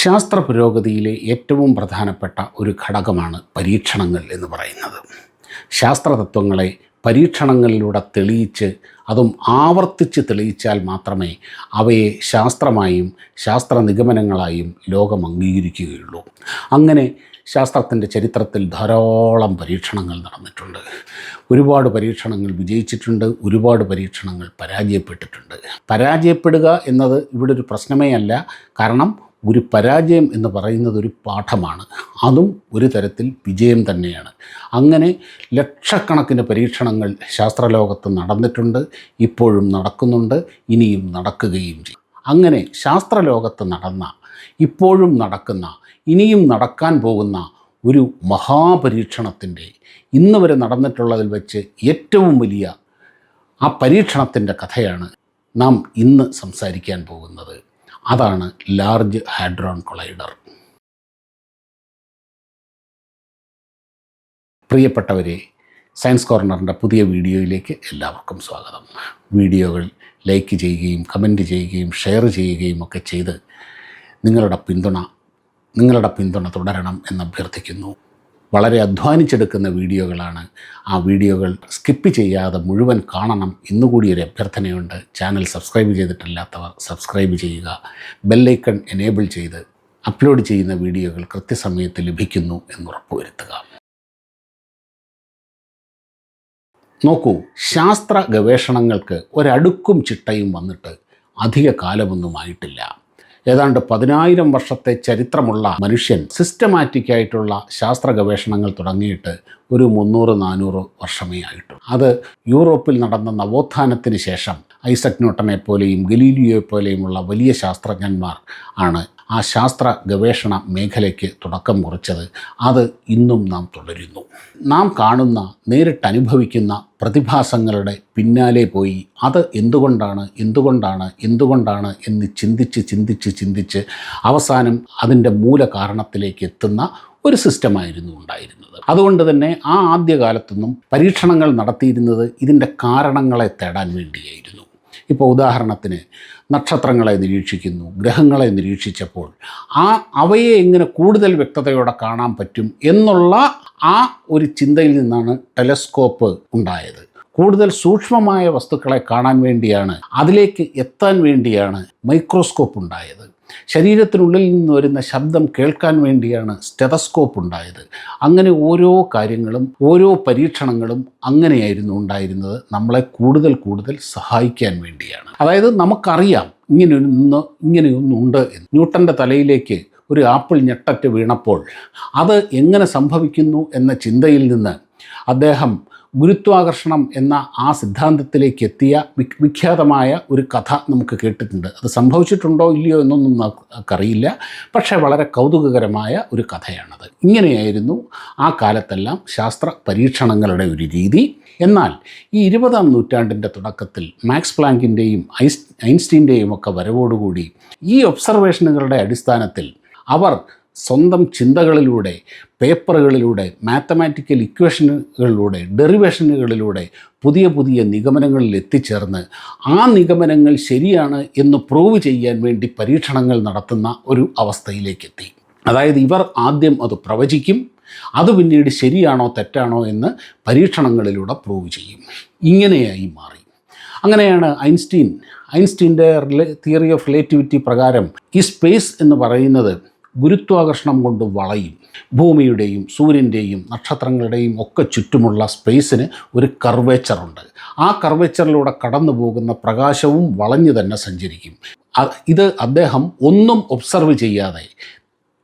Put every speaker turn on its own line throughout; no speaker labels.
ശാസ്ത്ര പുരോഗതിയിലെ ഏറ്റവും പ്രധാനപ്പെട്ട ഒരു ഘടകമാണ് പരീക്ഷണങ്ങൾ എന്ന് പറയുന്നത്. ശാസ്ത്രതത്വങ്ങളെ പരീക്ഷണങ്ങളിലൂടെ തെളിയിച്ച് അതും ആവർത്തിച്ച് തെളിയിച്ചാൽ മാത്രമേ അവയെ ശാസ്ത്രമായും ശാസ്ത്ര നിഗമനങ്ങളായും ലോകം അംഗീകരിക്കുകയുള്ളൂ. അങ്ങനെ ശാസ്ത്രത്തിന്റെ ചരിത്രത്തിൽ ധാരാളം പരീക്ഷണങ്ങൾ നടന്നിട്ടുണ്ട്. ഒരുപാട് പരീക്ഷണങ്ങൾ വിജയിച്ചിട്ടുണ്ട് ഒരുപാട് പരീക്ഷണങ്ങൾ പരാജയപ്പെട്ടിട്ടുണ്ട്. പരാജയപ്പെടുക എന്നത് ഇവിടെ ഒരു പ്രശ്നമേ അല്ല. കാരണം ഒരു പരാജയം എന്ന് പറയുന്നത് ഒരു പാഠമാണ്. അതും ഒരു തരത്തിൽ വിജയം തന്നെയാണ്. അങ്ങനെ ലക്ഷക്കണക്കിന് പരീക്ഷണങ്ങൾ ശാസ്ത്രലോകത്ത് നടന്നിട്ടുണ്ട് ഇപ്പോഴും നടക്കുന്നുണ്ട് ഇനിയും നടക്കുകയും ചെയ്യും. അങ്ങനെ ശാസ്ത്രലോകത്ത് നടന്ന ഇപ്പോഴും നടക്കുന്ന ഇനിയും നടക്കാൻ പോകുന്ന ഒരു മഹാപരീക്ഷണത്തിന്റെ ഇന്ന് വരെ നടന്നിട്ടുള്ളതിൽ വെച്ച് ഏറ്റവും വലിയ ആ പരീക്ഷണത്തിന്റെ കഥയാണ് നാം ഇന്ന് സംസാരിക്കാൻ പോകുന്നത്. അതാണ് ലാർജ് ഹാഡ്രോൺ കൊളൈഡർ. പ്രിയപ്പെട്ടവരെ സയൻസ് കോർണറിന്റെ പുതിയ വീഡിയോയിലേക്ക് എല്ലാവർക്കും സ്വാഗതം. വീഡിയോകൾ ലൈക്ക് ചെയ്യുകയും കമന്റ് ചെയ്യുകയും ഷെയർ ചെയ്യുകയും ഒക്കെ ചെയ്ത് നിങ്ങളുടെ പിന്തുണ നിങ്ങളുടെ പിന്തുണ തുടരണം എന്ന് അഭ്യർത്ഥിക്കുന്നു വളരെ അധ്വാനിച്ചെടുക്കുന്ന വീഡിയോകളാണ്. ആ വീഡിയോകൾ സ്കിപ്പ് ചെയ്യാതെ മുഴുവൻ കാണണം എന്നുകൂടി ഒരു അഭ്യർത്ഥനയുണ്ട്. ചാനൽ സബ്സ്ക്രൈബ് ചെയ്തിട്ടില്ലാത്തവർ സബ്സ്ക്രൈബ് ചെയ്യുക. ബെല്ലൈക്കൺ എനേബിൾ ചെയ്ത് അപ്ലോഡ് ചെയ്യുന്ന വീഡിയോകൾ കൃത്യസമയത്ത് ലഭിക്കുന്നു എന്ന് ഉറപ്പുവരുത്തുക നോക്കൂ ശാസ്ത്ര ഗവേഷണങ്ങൾക്ക് ഒരടുക്കും ചിട്ടയും വന്നിട്ട് അധിക കാലമൊന്നും ആയിട്ടില്ല. ഏതാണ്ട് പതിനായിരം വർഷത്തെ ചരിത്രമുള്ള മനുഷ്യൻ സിസ്റ്റമാറ്റിക് ആയിട്ടുള്ള ശാസ്ത്ര ഗവേഷണങ്ങൾ തുടങ്ങിയിട്ട് ഒരു മുന്നൂറ് നാനൂറ് വർഷമേ ആയിട്ടു അത് യൂറോപ്പിൽ നടന്ന നവോത്ഥാനത്തിന് ശേഷം ഐസക് ന്യൂട്ടനെ പോലെയും ഗലീലിയോയെ പോലെയുമുള്ള വലിയ ശാസ്ത്രജ്ഞന്മാർ ആണ് ആ ശാസ്ത്ര ഗവേഷണ മേഖലയ്ക്ക് തുടക്കം കുറിച്ചത്. അത് ഇന്നും നാം തുടരുന്നു. നാം കാണുന്ന നേരിട്ട് അനുഭവിക്കുന്ന പ്രതിഭാസങ്ങളുടെ പിന്നാലെ പോയി അത് എന്തുകൊണ്ടാണ് എന്തുകൊണ്ടാണ് എന്തുകൊണ്ടാണ് എന്ന് ചിന്തിച്ച് ചിന്തിച്ച് ചിന്തിച്ച് അവസാനം അതിന്റെ മൂല കാരണത്തിലേക്ക് എത്തുന്ന ഒരു സിസ്റ്റമായിരുന്നു ഉണ്ടായിരുന്നത്. അതുകൊണ്ട് തന്നെ ആ ആദ്യകാലത്തൊന്നും പരീക്ഷണങ്ങൾ നടത്തിയിരുന്നത് ഇതിന്റെ കാരണങ്ങളെ തേടാൻ വേണ്ടിയായിരുന്നു. ഇപ്പോൾ ഉദാഹരണത്തിന് നക്ഷത്രങ്ങളെ നിരീക്ഷിക്കുന്നു ഗ്രഹങ്ങളെ നിരീക്ഷിച്ചപ്പോൾ ആ അവയെ എങ്ങനെ കൂടുതൽ വ്യക്തതയോടെ കാണാൻ പറ്റും എന്നുള്ള ആ ഒരു ചിന്തയിൽ നിന്നാണ് ടെലസ്കോപ്പ് ഉണ്ടായത്. കൂടുതൽ സൂക്ഷ്മമായ വസ്തുക്കളെ കാണാൻ വേണ്ടിയാണ് അതിലേക്ക് എത്താൻ വേണ്ടിയാണ് മൈക്രോസ്കോപ്പ് ഉണ്ടായത്. ശരീരത്തിനുള്ളിൽ നിന്ന് വരുന്ന ശബ്ദം കേൾക്കാൻ വേണ്ടിയാണ് സ്റ്റെതസ്കോപ്പ് ഉണ്ടായത്. അങ്ങനെ ഓരോ കാര്യങ്ങളും ഓരോ പരീക്ഷണങ്ങളും അങ്ങനെയായിരുന്നു ഉണ്ടായിരുന്നത്. നമ്മളെ കൂടുതൽ കൂടുതൽ സഹായിക്കാൻ വേണ്ടിയാണ്. അതായത് നമുക്കറിയാം ഇങ്ങനെയൊന്ന് ഇങ്ങനെയൊന്നുണ്ട് എന്ന്. ന്യൂട്ടന്റെ തലയിലേക്ക് ഒരു ആപ്പിൾ ഞെട്ടറ്റ് വീണപ്പോൾ അത് എങ്ങനെ സംഭവിക്കുന്നു എന്ന ചിന്തയിൽ നിന്ന് അദ്ദേഹം ഗുരുത്വാകർഷണം എന്ന ആ സിദ്ധാന്തത്തിലേക്ക് എത്തിയ വിഖ്യാതമായ ഒരു കഥ നമുക്ക് കേട്ടിട്ടുണ്ട്. അത് സംഭവിച്ചിട്ടുണ്ടോ ഇല്ലയോ എന്നൊന്നും നമുക്കറിയില്ല. പക്ഷേ വളരെ കൗതുകകരമായ ഒരു കഥയാണത്. ഇങ്ങനെയായിരുന്നു ആ കാലത്തെല്ലാം ശാസ്ത്ര പരീക്ഷണങ്ങളുടെ ഒരു രീതി. എന്നാൽ ഈ ഇരുപതാം നൂറ്റാണ്ടിന്റെ തുടക്കത്തിൽ മാക്സ് പ്ലാങ്കിന്റെയും ഐൻസ്റ്റീന്റെയും ഒക്കെ വരവോടുകൂടി ഈ ഒബ്സർവേഷനുകളുടെ അടിസ്ഥാനത്തിൽ അവർ സ്വന്തം ചിന്തകളിലൂടെ പേപ്പറുകളിലൂടെ മാത്തമാറ്റിക്കൽ ഇക്വേഷനുകളിലൂടെ ഡെറിവേഷനുകളിലൂടെ പുതിയ പുതിയ നിഗമനങ്ങളിൽ എത്തിച്ചേർന്ന് ആ നിഗമനങ്ങൾ ശരിയാണ് എന്ന് പ്രൂവ് ചെയ്യാൻ വേണ്ടി പരീക്ഷണങ്ങൾ നടത്തുന്ന ഒരു അവസ്ഥയിലേക്കെത്തി. അതായത് ഇവർ ആദ്യം അത് പ്രവചിക്കും അത് പിന്നീട് ശരിയാണോ തെറ്റാണോ എന്ന് പരീക്ഷണങ്ങളിലൂടെ പ്രൂവ് ചെയ്യും. ഇങ്ങനെയായി മാറി. അങ്ങനെയാണ് ഐൻസ്റ്റീൻ. ഐൻസ്റ്റീന്റെ തിയറി ഓഫ് റിലേറ്റിവിറ്റി പ്രകാരം ഈ സ്പേസ് എന്ന് പറയുന്നത് ഗുരുത്വാകർഷണം കൊണ്ട് വളയും. ഭൂമിയുടെയും സൂര്യന്റെയും നക്ഷത്രങ്ങളുടെയും ഒക്കെ ചുറ്റുമുള്ള സ്പേസിന് ഒരു കർവേച്ചറുണ്ട് ആ കർവേച്ചറിലൂടെ കടന്നു പോകുന്ന പ്രകാശവും വളഞ്ഞു തന്നെ സഞ്ചരിക്കും. ഇത് അദ്ദേഹം ഒന്നും ഒബ്സർവ് ചെയ്യാതെ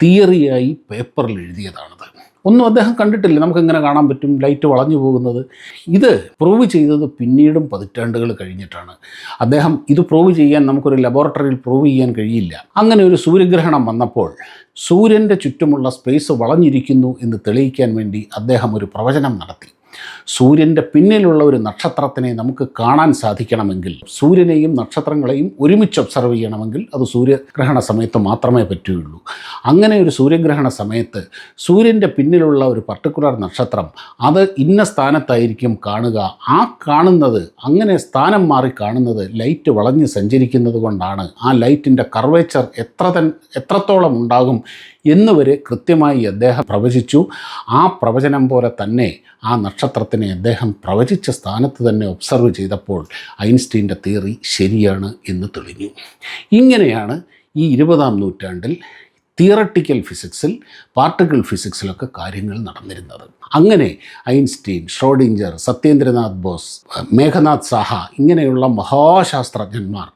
തിയറിയായി പേപ്പറിൽ എഴുതിയതാണത്. ഒന്നും അദ്ദേഹം കണ്ടിട്ടില്ല. നമുക്കിങ്ങനെ കാണാൻ പറ്റും? ലൈറ്റ് വളഞ്ഞു പോകുന്നത്. ഇത് പ്രൂവ് ചെയ്തത് പിന്നീടും പതിറ്റാണ്ടുകൾ കഴിഞ്ഞിട്ടാണ്. അദ്ദേഹം ഇത് പ്രൂവ് ചെയ്യാൻ നമുക്കൊരു ലബോറട്ടറിയിൽ പ്രൂവ് ചെയ്യാൻ കഴിയില്ല. അങ്ങനെ ഒരു സൂര്യഗ്രഹണം വന്നപ്പോൾ സൂര്യന്റെ ചുറ്റുമുള്ള സ്പേസ് വളഞ്ഞിരിക്കുന്നു എന്ന് തെളിയിക്കാൻ വേണ്ടി അദ്ദേഹം ഒരു പ്രവചനം നടത്തി. സൂര്യന്റെ പിന്നിലുള്ള ഒരു നക്ഷത്രത്തിനെ നമുക്ക് കാണാൻ സാധിക്കണമെങ്കിൽ സൂര്യനെയും നക്ഷത്രങ്ങളെയും ഒരുമിച്ച് ഒബ്സർവ് ചെയ്യണമെങ്കിൽ അത് സൂര്യഗ്രഹണ സമയത്ത് മാത്രമേ പറ്റുകയുള്ളൂ. അങ്ങനെ ഒരു സൂര്യഗ്രഹണ സമയത്ത് സൂര്യന്റെ പിന്നിലുള്ള ഒരു പർട്ടിക്കുലർ നക്ഷത്രം അത് ഇന്ന സ്ഥാനത്തായിരിക്കും കാണുക. ആ കാണുന്നത് അങ്ങനെ സ്ഥാനം മാറി കാണുന്നത് ലൈറ്റ് വളഞ്ഞ് സഞ്ചരിക്കുന്നത് കൊണ്ടാണ് ആ ലൈറ്റിന്റെ കർവേച്ചർ എത്ര തൻ എത്രത്തോളം ഉണ്ടാകും എന്നുവരെ കൃത്യമായി അദ്ദേഹം പ്രവചിച്ചു. ആ പ്രവചനം പോലെ തന്നെ ആ നക്ഷത്രത്തിനെ അദ്ദേഹം പ്രവചിച്ച സ്ഥാനത്ത് തന്നെ ഒബ്സർവ് ചെയ്തപ്പോൾ ഐൻസ്റ്റീന്റെ തിയറി ശരിയാണ് എന്ന് തെളിഞ്ഞു. ഇങ്ങനെയാണ് ഈ ഇരുപതാം നൂറ്റാണ്ടിൽ തിയറട്ടിക്കൽ ഫിസിക്സിൽ പാർട്ടിക്കിൾ ഫിസിക്സിലൊക്കെ കാര്യങ്ങൾ നടന്നിരുന്നത്. അങ്ങനെ ഐൻസ്റ്റീൻ ഷ്രോഡിഞ്ചർ സത്യേന്ദ്രനാഥ് ബോസ് മേഘനാഥ് സാഹ ഇങ്ങനെയുള്ള മഹാശാസ്ത്രജ്ഞന്മാർ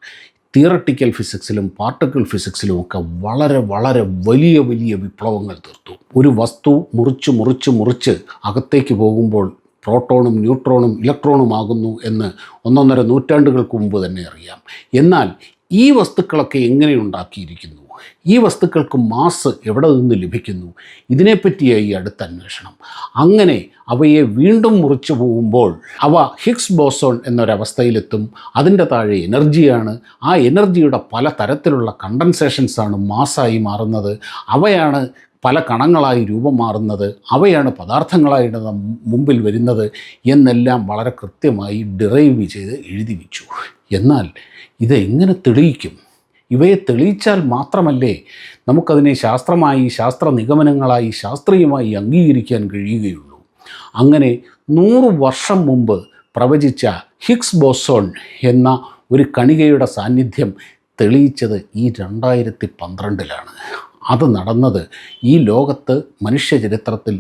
തിയറട്ടിക്കൽ ഫിസിക്സിലും പാർട്ടിക്കിൾ ഫിസിക്സിലും ഒക്കെ വളരെ വളരെ വലിയ വലിയ വിപ്ലവങ്ങൾ തീർത്തു. ഒരു വസ്തു മുറിച്ച് മുറിച്ച് മുറിച്ച് അകത്തേക്ക് പോകുമ്പോൾ പ്രോട്ടോണും ന്യൂട്രോണും ഇലക്ട്രോണും ഇലക്ട്രോണുമാകുന്നു എന്ന് ഒന്നൊന്നര നൂറ്റാണ്ടുകൾക്ക് മുമ്പ് തന്നെ അറിയാം. എന്നാൽ ഈ വസ്തുക്കളൊക്കെ എങ്ങനെ ഉണ്ടാക്കിയിരിക്കുന്നു? ഈ വസ്തുക്കൾക്ക് മാസ് എവിടെ നിന്ന് ലഭിക്കുന്നു? ഇതിനെപ്പറ്റിയായി അടുത്ത അന്വേഷണം. അങ്ങനെ അവയെ വീണ്ടും മുറിച്ചു പോകുമ്പോൾ അവ ഹിഗ്സ് ബോസോൺ എന്നൊരവസ്ഥയിലെത്തും. അതിന്റെ താഴെ എനർജിയാണ്. ആ എനർജിയുടെ പല തരത്തിലുള്ള കണ്ടൻസേഷൻസാണ് മാസ്സായി മാറുന്നത്. അവയാണ് പല കണങ്ങളായി രൂപം മാറുന്നത് അവയാണ് പദാർത്ഥങ്ങളായിട്ട് മുമ്പിൽ വരുന്നത് എന്നെല്ലാം വളരെ കൃത്യമായി ഡിറൈവ് ചെയ്ത് എഴുതി വെച്ചു. എന്നാൽ ഇത് എങ്ങനെ തെളിയിക്കും? ഇവയെ തെളിയിച്ചാൽ മാത്രമല്ലേ നമുക്കതിനെ ശാസ്ത്രമായി ശാസ്ത്ര നിഗമനങ്ങളായി ശാസ്ത്രീയമായി അംഗീകരിക്കാൻ കഴിയുകയുള്ളൂ. അങ്ങനെ നൂറ് വർഷം മുമ്പ് പ്രവചിച്ച ഹിക്സ് ബോസോൺ എന്ന ഒരു കണികയുടെ സാന്നിധ്യം തെളിയിച്ചത് ഈ രണ്ടായിരത്തി പന്ത്രണ്ടിലാണ് അത് നടന്നത് ഈ ലോകത്ത് മനുഷ്യചരിത്രത്തിൽ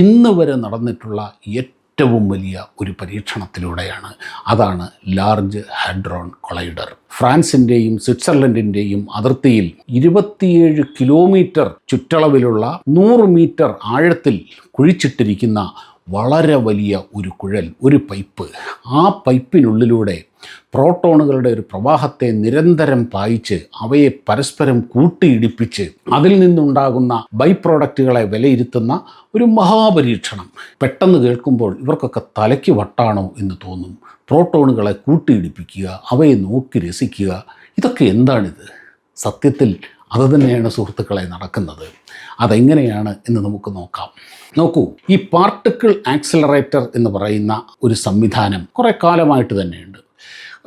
ഇന്ന് വരെ നടന്നിട്ടുള്ള ഏറ്റവും വലിയ ഒരു പരീക്ഷണത്തിലൂടെയാണ്. അതാണ് ലാർജ് ഹൈഡ്രോൺ കൊളൈഡർ. ഫ്രാൻസിന്റെയും സ്വിറ്റ്സർലൻഡിന്റെയും അതിർത്തിയിൽ ഇരുപത്തിയേഴ് കിലോമീറ്റർ ചുറ്റളവിലുള്ള നൂറ് മീറ്റർ ആഴത്തിൽ കുഴിച്ചിട്ടിരിക്കുന്ന വളരെ വലിയ ഒരു കുഴൽ ഒരു പൈപ്പ്. ആ പൈപ്പിനുള്ളിലൂടെ പ്രോട്ടോണുകളുടെ ഒരു പ്രവാഹത്തെ നിരന്തരം പായിച്ച് അവയെ പരസ്പരം കൂട്ടിയിടിപ്പിച്ച് അതിൽ നിന്നുണ്ടാകുന്ന ബൈ പ്രോഡക്റ്റുകളെ വിലയിരുത്തുന്ന ഒരു മഹാപരീക്ഷണം. പെട്ടെന്ന് കേൾക്കുമ്പോൾ ഇവർക്കൊക്കെ തലയ്ക്ക് വട്ടാണോ എന്ന് തോന്നും. പ്രോട്ടോണുകളെ കൂട്ടിയിടിപ്പിക്കുക അവയെ നോക്കി രസിക്കുക ഇതൊക്കെ എന്താണിത്? സത്യത്തിൽ അത് തന്നെയാണ് സുഹൃത്തുക്കളെ നടക്കുന്നത്. അതെങ്ങനെയാണ് എന്ന് നമുക്ക് നോക്കാം. നോക്കൂ ഈ പാർട്ടിക്കിൾ ആക്സിലറേറ്റർ എന്ന് പറയുന്ന ഒരു സംവിധാനം കുറേ കാലമായിട്ട് തന്നെയുണ്ട്.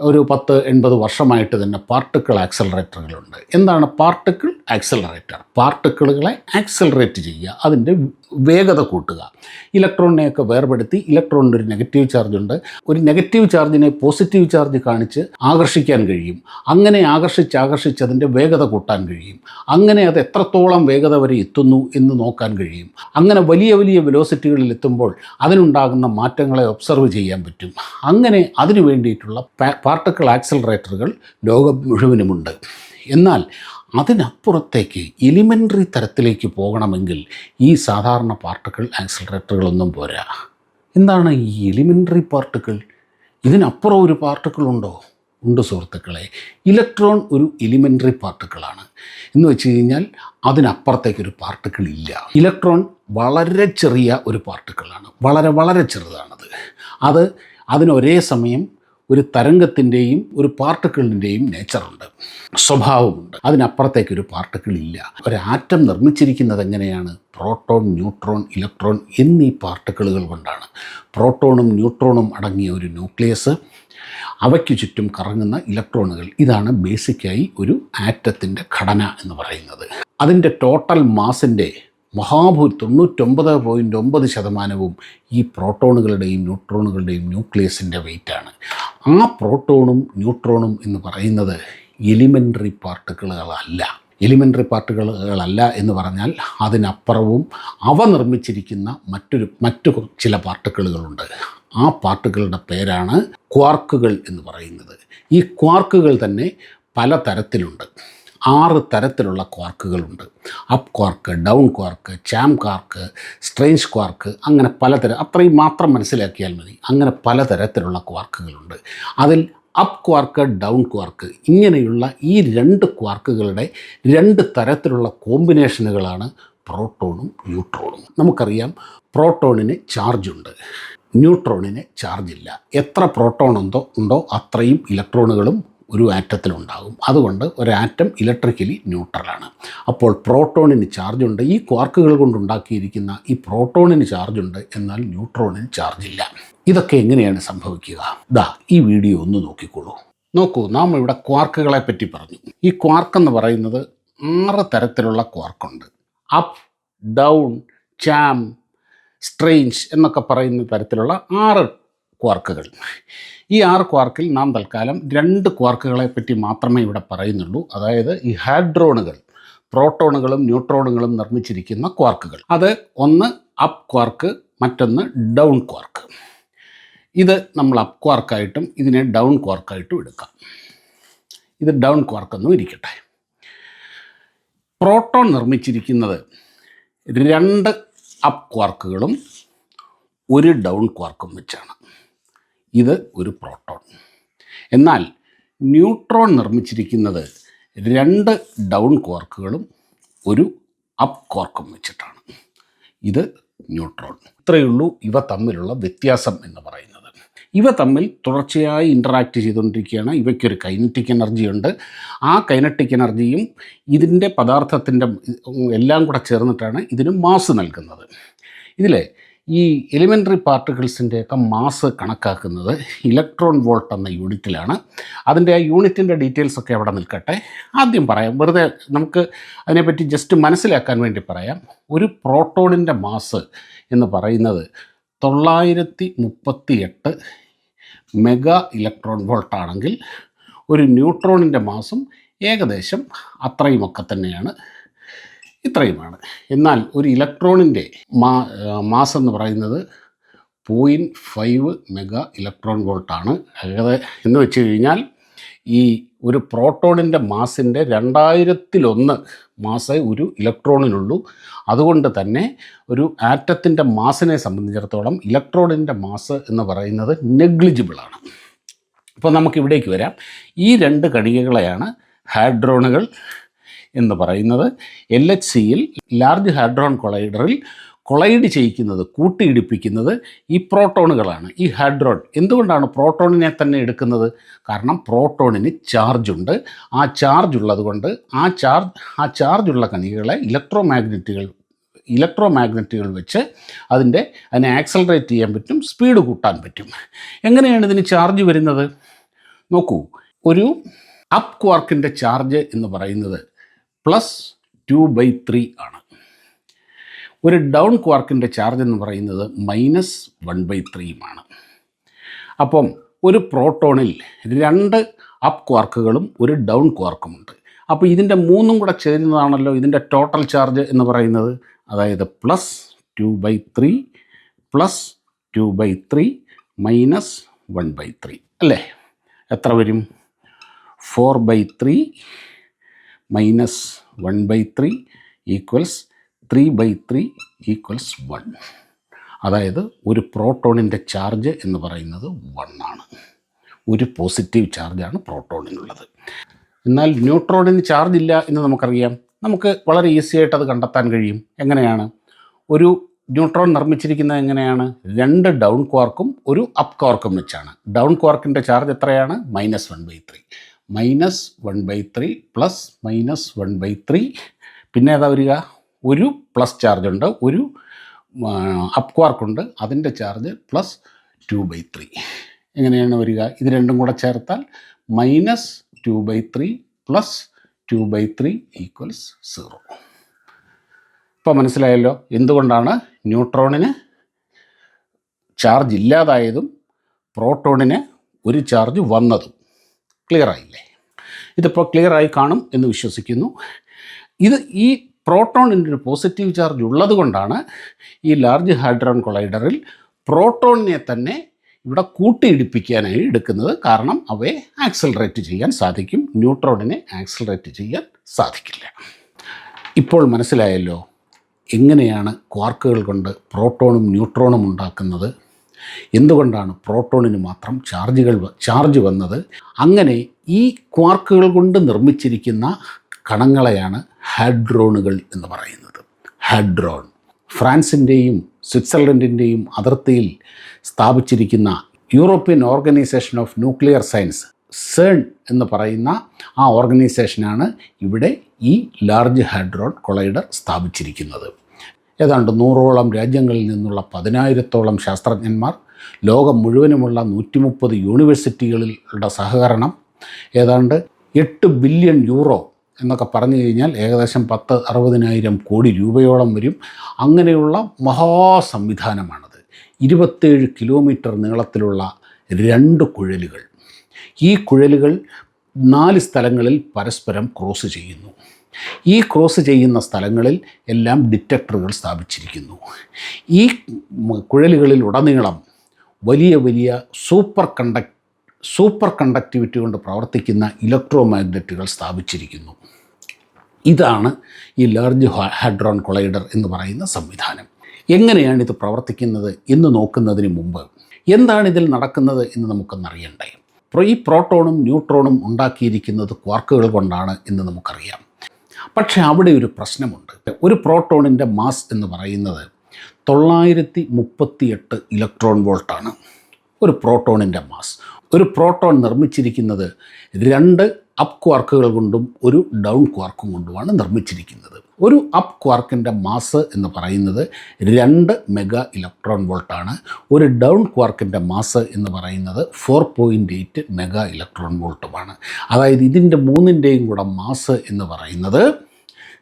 ഒരു പത്ത് എൺപത് വർഷമായിട്ട് തന്നെ പാർട്ടിക്കിൾ ആക്സലറേറ്ററുകളുണ്ട് എന്താണ് പാർട്ടിക്കിൾ? ആക്സിലറേറ്റർ പാർട്ടിക്കിളുകളെ ആക്സലറേറ്റ് ചെയ്യുക. അതിന്റെ വേഗത കൂട്ടുക. ഇലക്ട്രോണിനെയൊക്കെ വേർപെടുത്തി ഇലക്ട്രോണിന് ഒരു നെഗറ്റീവ് ചാർജ് ഉണ്ട്. ഒരു നെഗറ്റീവ് ചാർജിനെ പോസിറ്റീവ് ചാർജ് കാണിച്ച് ആകർഷിക്കാൻ കഴിയും. അങ്ങനെ ആകർഷിച്ച് ആകർഷിച്ച് അതിന്റെ വേഗത കൂട്ടാൻ കഴിയും. അങ്ങനെ അത് എത്രത്തോളം വേഗത വരെ എത്തുന്നു എന്ന് നോക്കാൻ കഴിയും. അങ്ങനെ വലിയ വലിയ വെലോസിറ്റികളിൽ എത്തുമ്പോൾ അതിനുണ്ടാകുന്ന മാറ്റങ്ങളെ ഒബ്സർവ് ചെയ്യാൻ പറ്റും. അങ്ങനെ അതിനു വേണ്ടിയിട്ടുള്ള പാർട്ടിക്കിൾ ആക്സലറേറ്ററുകൾ ലോകം മുഴുവനുമുണ്ട്. എന്നാൽ അതിനപ്പുറത്തേക്ക് എലിമെന്ററി തരത്തിലേക്ക് പോകണമെങ്കിൽ ഈ സാധാരണ പാർട്ടിക്കിൾ ആക്സിലറേറ്ററുകളൊന്നും പോരാ. എന്താണ് ഈ എലിമെന്ററി പാർട്ടിക്കിൾ ഇതിനപ്പുറം ഒരു പാർട്ടിക്കിൾ ഉണ്ടോ? ഉണ്ട് സുഹൃത്തുക്കളെ. ഇലക്ട്രോൺ ഒരു എലിമെന്ററി പാർട്ടിക്കിളാണ് എന്ന് വെച്ച് കഴിഞ്ഞാൽ അതിനപ്പുറത്തേക്ക് ഒരു പാർട്ടിക്കിൾ ഇല്ല. ഇലക്ട്രോൺ വളരെ ചെറിയ ഒരു പാർട്ടിക്കിളാണ് വളരെ വളരെ ചെറുതാണത്. അത് അതിനൊരേ സമയം ഒരു തരംഗത്തിന്റെയും ഒരു പാർട്ടിക്കിളിന്റെയും നേച്ചറുണ്ട്. സ്വഭാവമുണ്ട്. അതിനപ്പുറത്തേക്ക് ഒരു പാർട്ടിക്കിൾ ഇല്ല ഒരാറ്റം നിർമ്മിച്ചിരിക്കുന്നത് എങ്ങനെയാണ്? പ്രോട്ടോൺ ന്യൂട്രോൺ ഇലക്ട്രോൺ എന്നീ പാർട്ടിക്കിളുകൾ കൊണ്ടാണ്. പ്രോട്ടോണും ന്യൂട്രോണും അടങ്ങിയ ഒരു ന്യൂക്ലിയസ് അവയ്ക്ക് ചുറ്റും കറങ്ങുന്ന ഇലക്ട്രോണുകൾ. ഇതാണ് ബേസിക്കായി ഒരു ആറ്റത്തിന്റെ ഘടന എന്ന് പറയുന്നത്. അതിന്റെ ടോട്ടൽ മാസിന്റെ മഹാഭൂ തൊണ്ണൂറ്റൊമ്പത് പോയിന്റ് ഒമ്പത് ശതമാനവും ഈ പ്രോട്ടോണുകളുടെയും ന്യൂട്രോണുകളുടെയും ന്യൂക്ലിയസിന്റെ വെയിറ്റാണ് ആ പ്രോട്ടോണും ന്യൂട്രോണും എന്ന് പറയുന്നത് എലിമെന്ററി പാർട്ടിക്കിളുകളല്ല. എലിമെന്ററി പാർട്ടിക്കിളുകളല്ല എന്ന് പറഞ്ഞാൽ അതിനപ്പുറവും അവ നിർമ്മിച്ചിരിക്കുന്ന മറ്റൊരു മറ്റു ചില പാർട്ടിക്കിളുകളുണ്ട്. ആ പാർട്ടിക്കിളുടെ പേരാണ് ക്വാർക്കുകൾ എന്ന് പറയുന്നത്. ഈ ക്വാർക്കുകൾ തന്നെ പല തരത്തിലുണ്ട് ആറ് തരത്തിലുള്ള ക്വാർക്കുകളുണ്ട്. Up quark down quark charm quark strange quark അങ്ങനെ പലതരം അത്രയും മാത്രം മനസ്സിലാക്കിയാൽ മതി. അങ്ങനെ പലതരത്തിലുള്ള ക്വാർക്കുകളുണ്ട്. അതിൽ അപ്പ് ക്വാർക്ക് ഡൗൺ ക്വാർക്ക് ഇങ്ങനെയുള്ള ഈ രണ്ട് ക്വാർക്കുകളുടെ രണ്ട് തരത്തിലുള്ള കോമ്പിനേഷനുകളാണ് പ്രോട്ടോണും ന്യൂട്രോണും. നമുക്കറിയാം പ്രോട്ടോണിന് ചാർജുണ്ട്. ന്യൂട്രോണിന് ചാർജില്ല. എത്ര പ്രോട്ടോൺ ഉണ്ടോ ഉണ്ടോ അത്രയും ഇലക്ട്രോണുകളും ഒരു ആറ്റത്തിലുണ്ടാകും. അതുകൊണ്ട് ഒരു ആറ്റം ഇലക്ട്രിക്കലി ന്യൂട്രലാണ്. അപ്പോൾ പ്രോട്ടോണിന് ചാർജുണ്ട്. ഈ ക്വാർക്കുകൾ കൊണ്ടുണ്ടാക്കിയിരിക്കുന്ന ഈ പ്രോട്ടോണിന് ചാർജുണ്ട് എന്നാൽ ന്യൂട്രോണിന് ചാർജില്ല. ഇതൊക്കെ എങ്ങനെയാണ് സംഭവിക്കുക? ദാ ഈ വീഡിയോ ഒന്ന് നോക്കിക്കോളൂ. നോക്കൂ നാം ഇവിടെ ക്വാർക്കുകളെ പറ്റി പറഞ്ഞു. ഈ ക്വാർക്ക് എന്ന് പറയുന്നത് ആറ് തരത്തിലുള്ള ക്വാർക്കുണ്ട്. അപ്പ് ഡൗൺ ചാം സ്ട്രെയിൻസ് എന്നൊക്കെ പറയുന്ന തരത്തിലുള്ള ആറ് ക്വാർക്കുകൾ ഈ ആറ് ക്വാർക്കിൽ നാം തൽക്കാലം രണ്ട് ക്വാർക്കുകളെ പറ്റി മാത്രമേ ഇവിടെ പറയുന്നുള്ളൂ. അതായത് ഈ ഹാഡ്രോണുകൾ പ്രോട്ടോണുകളും ന്യൂട്രോണുകളും നിർമ്മിച്ചിരിക്കുന്ന ക്വാർക്കുകൾ അത് ഒന്ന് അപ്പ് ക്വാർക്ക് മറ്റൊന്ന് ഡൗൺ ക്വാർക്ക് ഇത് നമ്മൾ അപ്പ് ക്വാർക്കായിട്ടും ഇതിനെ ഡൗൺ ക്വാർക്കായിട്ടും എടുക്കാം. ഇത് ഡൗൺ ക്വാർക്കെന്നും ഇരിക്കട്ടെ. പ്രോട്ടോൺ നിർമ്മിച്ചിരിക്കുന്നത് രണ്ട് അപ്പ് ക്വാർക്കുകളും ഒരു ഡൗൺ ക്വാർക്കും വെച്ചാണ്. ഇത് ഒരു പ്രോട്ടോൺ. എന്നാൽ ന്യൂട്രോൺ നിർമ്മിച്ചിരിക്കുന്നത് രണ്ട് ഡൗൺ കോർക്കുകളും ഒരു അപ്പ് കോർക്കും വെച്ചിട്ടാണ്. ഇത് ന്യൂട്രോൺ. ഇത്രയേ ഉള്ളൂ. ഇവ തമ്മിലുള്ള വ്യത്യാസം എന്ന് പറയുന്നത്. ഇവ തമ്മിൽ തുടർച്ചയായി ഇന്ററാക്റ്റ് ചെയ്തുകൊണ്ടിരിക്കുകയാണ്. ഇവയ്ക്കൊരു കൈനറ്റിക് എനർജി ഉണ്ട്. ആ കൈനറ്റിക് എനർജിയും ഇതിന്റെ പദാർത്ഥത്തിന്റെ എല്ലാം കൂടെ ചേർന്നിട്ടാണ് ഇതിന് മാസ് നൽകുന്നത്. ഇതിൽ ഈ എലിമെന്ററി പാർട്ടിക്കിൾസിന്റെയൊക്കെ മാസ് കണക്കാക്കുന്നത് ഇലക്ട്രോൺ വോൾട്ട് എന്ന യൂണിറ്റിലാണ് അതിന്റെ ആ യൂണിറ്റിന്റെ ഡീറ്റെയിൽസൊക്കെ അവിടെ നിൽക്കട്ടെ. ആദ്യം പറയാം വെറുതെ നമുക്ക് അതിനെപ്പറ്റി ജസ്റ്റ് മനസ്സിലാക്കാൻ വേണ്ടി പറയാം. ഒരു പ്രോട്ടോണിന്റെ മാസ് എന്ന് പറയുന്നത് തൊള്ളായിരത്തി മുപ്പത്തി എട്ട് മെഗാ ഇലക്ട്രോൺ വോൾട്ടാണെങ്കിൽ ഒരു ന്യൂട്രോണിന്റെ മാസും ഏകദേശം അത്രയുമൊക്കെ തന്നെയാണ്. ഇത്രയുമാണ്. എന്നാൽ ഒരു ഇലക്ട്രോണിന്റെ മാ എന്ന് പറയുന്നത് പോയിന്റ് ഫൈവ് മെഗാ ഇലക്ട്രോൺ വോൾട്ടാണ് എന്ന് വെച്ച് കഴിഞ്ഞാൽ ഈ ഒരു പ്രോട്ടോണിന്റെ മാസിന്റെ രണ്ടായിരത്തിലൊന്ന് മാസേ ഒരു ഇലക്ട്രോണിനുള്ളൂ. അതുകൊണ്ട് തന്നെ ഒരു ആറ്റത്തിന്റെ മാസിനെ സംബന്ധിച്ചിടത്തോളം ഇലക്ട്രോണിന്റെ മാസ് എന്ന് പറയുന്നത് നെഗ്ലിജിബിളാണ് അപ്പോൾ നമുക്കിവിടേക്ക് വരാം. ഈ രണ്ട് കണികകളെയാണ് ഹാഡ്രോണുകൾ എന്ന് പറയുന്നത് എൽ എച്ച് സിയിൽ ലാർജ് ഹാഡ്രോൺ കൊളൈഡറിൽ കൊളൈഡ് ചെയ്യിക്കുന്നത് കൂട്ടിയിടിപ്പിക്കുന്നത് ഈ പ്രോട്ടോണുകളാണ്. ഈ ഹൈഡ്രോൺ എന്തുകൊണ്ടാണ് പ്രോട്ടോണിനെ തന്നെ എടുക്കുന്നത്? കാരണം പ്രോട്ടോണിന് ചാർജുണ്ട് ആ ചാർജ് ഉള്ളതുകൊണ്ട് ആ ചാർജ് ആ ചാർജുള്ള കണികകളെ ഇലക്ട്രോ മാഗ്നറ്റുകൾ ഇലക്ട്രോ മാഗ്നറ്റുകൾ വെച്ച് അതിന്റെ അതിനെ ആക്സലറേറ്റ് ചെയ്യാൻ പറ്റും സ്പീഡ് കൂട്ടാൻ പറ്റും. എങ്ങനെയാണ് ഇതിന് ചാർജ് വരുന്നത്? നോക്കൂ ഒരു അപ്പ് ക്വാർക്കിന്റെ ചാർജ് എന്ന് പറയുന്നത് പ്ലസ് ടു ബൈ ത്രീ ആണ്. ഒരു ഡൗൺ ക്വാർക്കിന്റെ ചാർജ് എന്ന് പറയുന്നത് മൈനസ് വൺ ബൈ ത്രീയുമാണ് അപ്പം ഒരു പ്രോട്ടോണിൽ രണ്ട് അപ്പ് ക്വാർക്കുകളും ഒരു ഡൗൺ ക്വാർക്കുമുണ്ട് അപ്പോൾ ഇതിന്റെ മൂന്നും കൂടെ ചേരുന്നതാണല്ലോ ഇതിന്റെ ടോട്ടൽ ചാർജ് എന്ന് പറയുന്നത്. അതായത് plus two by three plus two by three minus one by three. അല്ലേ? എത്ര വരും? Four by three minus one by three equals three by three equals one അതായത് ഒരു പ്രോട്ടോണിന്റെ ചാർജ് എന്ന് പറയുന്നത് വൺ ആണ്. ഒരു പോസിറ്റീവ് ചാർജാണ് പ്രോട്ടോണിനുള്ളത്. എന്നാൽ ന്യൂട്രോണിന് ചാർജ് ഇല്ല എന്ന് നമുക്കറിയാം. നമുക്ക് വളരെ ഈസി ആയിട്ട് അത് കണ്ടെത്താൻ കഴിയും. എങ്ങനെയാണ്? ഒരു ന്യൂട്രോൺ നിർമ്മിച്ചിരിക്കുന്നത് എങ്ങനെയാണ്? രണ്ട് ഡൗൺ ക്വാർക്കും ഒരു അപ്പ് ക്വാർക്കും വെച്ചാണ്. ഡൗൺ ക്വാർക്കിന്റെ ചാർജ് എത്രയാണ്? Minus one by three minus one by three plus minus one by three. പിന്നെ ഏതാ വരിക? ഒരു പ്ലസ് ചാർജ് ഉണ്ട്. ഒരു അപ്പ് ക്വാർക്കുണ്ട് അതിന്റെ charge plus two by three. എങ്ങനെയാണ് വരിക? ഇത് രണ്ടും കൂടെ ചേർത്താൽ minus two by three plus two by three equals zero. ഇപ്പോൾ മനസ്സിലായല്ലോ എന്തുകൊണ്ടാണ് ന്യൂട്രോണിന് ചാർജ് ഇല്ലാതായതും പ്രോട്ടോണിന് ഒരു ചാർജ് വന്നതും. ക്ലിയർ ആയില്ലേ ഇതിപ്പോൾ ക്ലിയർ ആയി കാണും എന്ന് വിശ്വസിക്കുന്നു. ഇത് ഈ പ്രോട്ടോണിന്റെ ഒരു പോസിറ്റീവ് ചാർജ് ഉള്ളത് കൊണ്ടാണ് ഈ ലാർജ് ഹൈഡ്രോൺ കൊളൈഡറിൽ പ്രോട്ടോണിനെ തന്നെ ഇവിടെ കൂട്ടിയിടിപ്പിക്കാനായി എടുക്കുന്നത്. കാരണം അവയെ ആക്സലറേറ്റ് ചെയ്യാൻ സാധിക്കും. ന്യൂട്രോണിനെ ആക്സലറേറ്റ് ചെയ്യാൻ സാധിക്കില്ല. ഇപ്പോൾ മനസ്സിലായല്ലോ എങ്ങനെയാണ് ക്വാർക്കുകൾ കൊണ്ട് പ്രോട്ടോണും ന്യൂട്രോണും ഉണ്ടാക്കുന്നത്? എന്തുകൊണ്ടാണ് പ്രോട്ടോണിന് മാത്രം ചാർജുകൾ ചാർജ് വന്നത്? അങ്ങനെ ഈ ക്വാർക്കുകൾ കൊണ്ട് നിർമ്മിച്ചിരിക്കുന്ന കണങ്ങളെയാണ് ഹാഡ്രോണുകൾ എന്ന് പറയുന്നത്. ഹാഡ്രോൺ. ഫ്രാൻസിന്റെയും സ്വിറ്റ്സർലൻഡിന്റെയും അതിർത്തിയിൽ സ്ഥാപിച്ചിരിക്കുന്ന European organisation of nuclear science CERN എന്ന് പറയുന്ന ആ ഓർഗനൈസേഷനാണ് ഇവിടെ ഈ ലാർജ് ഹാഡ്രോൺ കൊളൈഡർ സ്ഥാപിച്ചിരിക്കുന്നത്. ഏതാണ്ട് നൂറോളം രാജ്യങ്ങളിൽ നിന്നുള്ള പതിനായിരത്തോളം ശാസ്ത്രജ്ഞന്മാർ ലോകം മുഴുവനുമുള്ള നൂറ്റി മുപ്പത് യൂണിവേഴ്സിറ്റികളുടെ സഹകരണം ഏതാണ്ട് എട്ട് ബില്യൺ യൂറോ എന്നൊക്കെ പറഞ്ഞു കഴിഞ്ഞാൽ ഏകദേശം പത്ത് അറുപതിനായിരം കോടി രൂപയോളം വരും. അങ്ങനെയുള്ള മഹാസംവിധാനമാണത്. ഇരുപത്തേഴ് കിലോമീറ്റർ നീളത്തിലുള്ള രണ്ട് കുഴലുകൾ. ഈ കുഴലുകൾ നാല് സ്ഥലങ്ങളിൽ പരസ്പരം ക്രോസ് ചെയ്യുന്നു. ഈ ക്രോസ് ചെയ്യുന്ന സ്ഥലങ്ങളിൽ എല്ലാം ഡിറ്റക്ടറുകൾ സ്ഥാപിച്ചിരിക്കുന്നു. ഈ കുഴലുകളിൽ ഉടനീളം വലിയ വലിയ സൂപ്പർ കണ്ടക്ട് സൂപ്പർ കണ്ടക്ടിവിറ്റി കൊണ്ട് പ്രവർത്തിക്കുന്ന ഇലക്ട്രോ മാഗ്നറ്റുകൾ സ്ഥാപിച്ചിരിക്കുന്നു. ഇതാണ് ഈ ലാർജ് ഹൈഡ്രോൺ കൊളൈഡർ എന്ന് പറയുന്ന സംവിധാനം. എങ്ങനെയാണ് ഇത് പ്രവർത്തിക്കുന്നത് എന്ന് നോക്കുന്നതിന് മുമ്പ് എന്താണ് ഇതിൽ നടക്കുന്നത് എന്ന് നമുക്കൊന്നറിയണ്ടേ? ഈ പ്രോട്ടോണും ന്യൂട്രോണും ഉണ്ടാക്കിയിരിക്കുന്നത് ക്വാർക്കുകൾ കൊണ്ടാണ് എന്ന് നമുക്കറിയാം. പക്ഷേ അവിടെ ഒരു പ്രശ്നമുണ്ട്. ഒരു പ്രോട്ടോണിന്റെ മാസ് എന്ന് പറയുന്നത് തൊള്ളായിരത്തി മുപ്പത്തിയെട്ട് ഇലക്ട്രോൺ വോൾട്ടാണ്. ഒരു പ്രോട്ടോണിന്റെ മാസ്. ഒരു പ്രോട്ടോൺ നിർമ്മിച്ചിരിക്കുന്നത് രണ്ട് അപ്പ് ക്വാർക്കുകൾ കൊണ്ടും ഒരു ഡൗൺ ക്വാർക്കും കൊണ്ടുമാണ് നിർമ്മിച്ചിരിക്കുന്നത്. ഒരു അപ്പ് ക്വാർക്കിന്റെ മാസ് എന്ന് പറയുന്നത് രണ്ട് മെഗാ ഇലക്ട്രോൺ വോൾട്ടാണ് ഒരു ഡൗൺ ക്വാർക്കിന്റെ മാസ് എന്ന് പറയുന്നത് four point eight mega electron വോൾട്ടുമാണ് അതായത് ഇതിന്റെ മൂന്നിന്റെയും കൂടെ മാസ് എന്ന് പറയുന്നത്